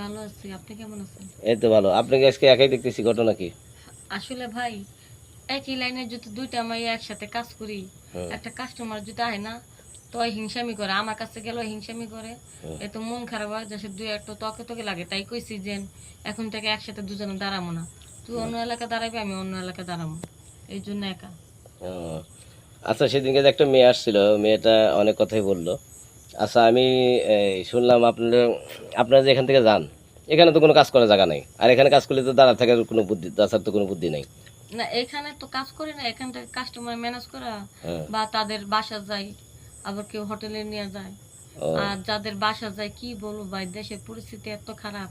ভালো আছি আপনি কেমন আছেন? এই তো ভালো। আপনাকে আজকে একাই দেখতেছি ঘটনা কি? আসলে ভাই একই লাইনে যদি দুইটা আমি একসাথে কাজ করি একটা কাস্টমার যদি আয় না তো হিংসামি করে। আমার কাছে গেল হিংসামি করে। এত মন খারাপ হয় যে দুই একটা তকে তকে লাগে। তাই কইছি যে এখন থেকে একসাথে দুজনে দাঁড়াবো না। তুই অন্য এলাকা দাঁড়াবি আমি অন্য এলাকা দাঁড়াবো এই জন্য একা। আচ্ছা সেদিনকে একটা মেয়ে আসছিল মেয়েটা অনেক কথাই বলল। আচ্ছা আমি শুনলাম আপনার আপনারা যে এখান থেকে যান এখানে তো কোনো কাজ করার জায়গা নেই। আর এখানে কাজ করলে তো দাঁড়া থাকার কোনো বুদ্ধি দাঁড়ার তো কোনো বুদ্ধি নেই। না এখানে তো কাজ করি না এখান থেকে কাস্টমার ম্যানেজ করা হ্যাঁ। বা তাদের বাসা যায় আবার কেউ হোটেলে নিয়ে যায়। আর যাদের বাসা যায় কি বলব ভাই দেশের পরিস্থিতি এত খারাপ।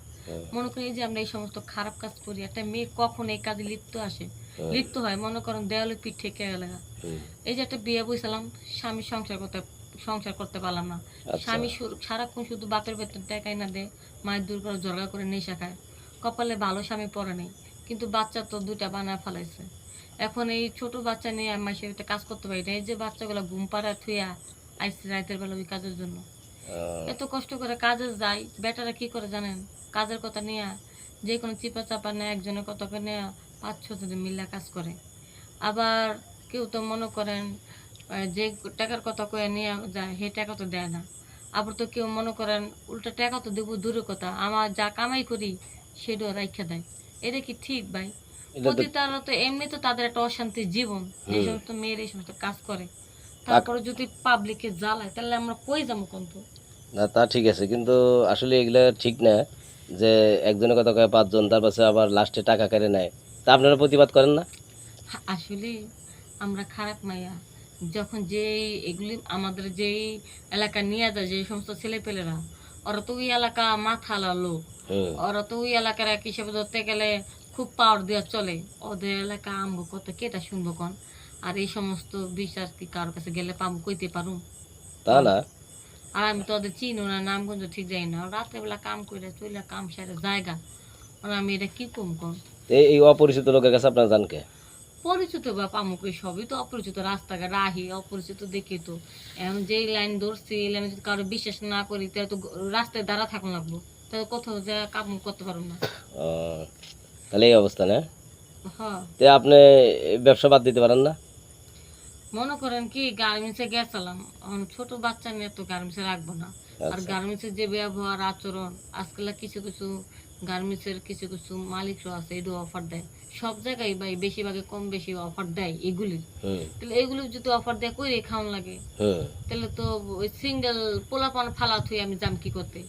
মনে করি যে আমরা এই সমস্ত খারাপ কাজ করি একটা মেয়ে কখন এই কাজে লিপ্ত আসে? লিপ্ত হয় মনে করেন দেওয়ালে পিঠ ঠেকে গেলে এই যে একটা বিয়ে বইছিলাম স্বামী সংসার করতে সংসার করতে পারলাম না। আচ্ছা। স্বামী সারাক্ষণ শুধু বাপের বেতন টাকাই না দেয় মায়ের দূর করে জর্গা করে নেশা খায়। কপালে ভালো স্বামী পড়ে নেই কিন্তু বাচ্চা তো দুইটা বানায় ফেলাইছে। এখন এই ছোট বাচ্চা নিয়ে আমি মাসের ভিতরে কাজ করতে পারি না। এই যে বাচ্চাগুলো ঘুম পাড়া থুয়া আইসি রাতের বেলা ওই কাজের জন্য। এত কষ্ট করে কাজে যাই বেটারা কি করে জানেন? কাজের কথা নিয়ে যে কোনো চিপা চাপা নেয় একজনের কথা নেয় পাঁচ ছজন মিল্লা কাজ করে। আবার কেউ তো মনে করেন যে টাকার কথা কয়ে নিয়ে যায় সেই টাকা তো দেয় না। আবার তো কেউ মনে করেন উল্টা টাকা তো দেবো দূরের কথা আমার যা কামাই করি সেটাও রাইখা দেয়। এটা কি ঠিক ভাই? এটা তো এমনি তো তাদের একটা অশান্তির জীবন যে সমস্ত মেয়ের এই সমস্ত কাজ করে। তারপরে যদি পাবলিকে জ্বালায় তাহলে আমরা কই যাব কিন্তু না তা ঠিক আছে কিন্তু আসলে এগুলো ঠিক না যে একজনের কথা কয় পাঁচজন তার পাশে আবার লাস্টে টাকা কেড়ে নেয়। তা আপনারা প্রতিবাদ করেন না? আসলে আমরা খারাপ মাইয়া। যখন যেই এগুলি আমাদের যেই এলাকা নিয়ে যায় যে সমস্ত ছেলেপেলেরা ওরা তো ওই এলাকা মাথালা লোক। ওরা তো ওই এলাকার এক হিসেবে ধরতে গেলে খুব পাওয়ার দেওয়া চলে। ওদের এলাকা আমবো কত কেটা শুনব কন? আর এই সমস্ত বিশ্বাস কি কারোর কাছে গেলে পাবো কইতে পারুম? তা না। আর আমি তো ওদের চিনো না নামগঞ্জ ঠিক যাই না। রাত্রেবেলা কাম করে চলে কাম সারে জায়গা। আর আমি এটা কি কম কম এই অপরিচিত লোকের কাছে আপনারা জান কে? পরিচিত বা পামুক সবই তো অপরিচিত রাস্তাঘাট রাহি অপরিচিত দেখি তো। এখন যেই লাইন ধরছি এই লাইনে যদি কারও বিশ্বাস না করি তাহলে তো রাস্তায় দাঁড়া থাকুন লাগবো তাহলে কোথাও যা কাম করতে পারব না। তাহলে এই অবস্থা না? হ্যাঁ তে আপনি ব্যবসা বাদ দিতে পারেন না? মনে করেন কি গার্মেন্টসে গেছিলাম ছোট বাচ্চা নিয়ে তো গার্মেন্টসে রাখব না। আর আচ্ছা। গার্মেন্টসের যে ব্যবহার আচরণ আজকাল কিছু কিছু গার্মেন্টসের কিছু কিছু মালিকরা আছে এটাও অফার দেয়। সব জায়গায় ভাই বেশিরভাগে কম বেশি অফার দেয় এগুলি। তাহলে এগুলো যদি অফার দেয় কই খাওয়ান লাগে। তাহলে তো ওই সিঙ্গেল পোলাপান ফালা থুই আমি যাম কি করতে।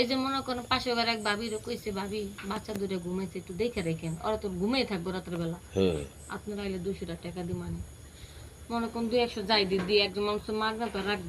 এই যে মনে করেন পাশে ঘর এক ভাবির কইছে ভাবি বাচ্চা দুটো ঘুমাইছে একটু দেখে রেখেন ওরা তো ঘুমিয়ে থাকব রাতের বেলা হুম আপনারা আইলে দুশো টাকা দি মানে করেন দুই একশো যাই দিয়ে একজন মানুষ মাগনা তো রাখব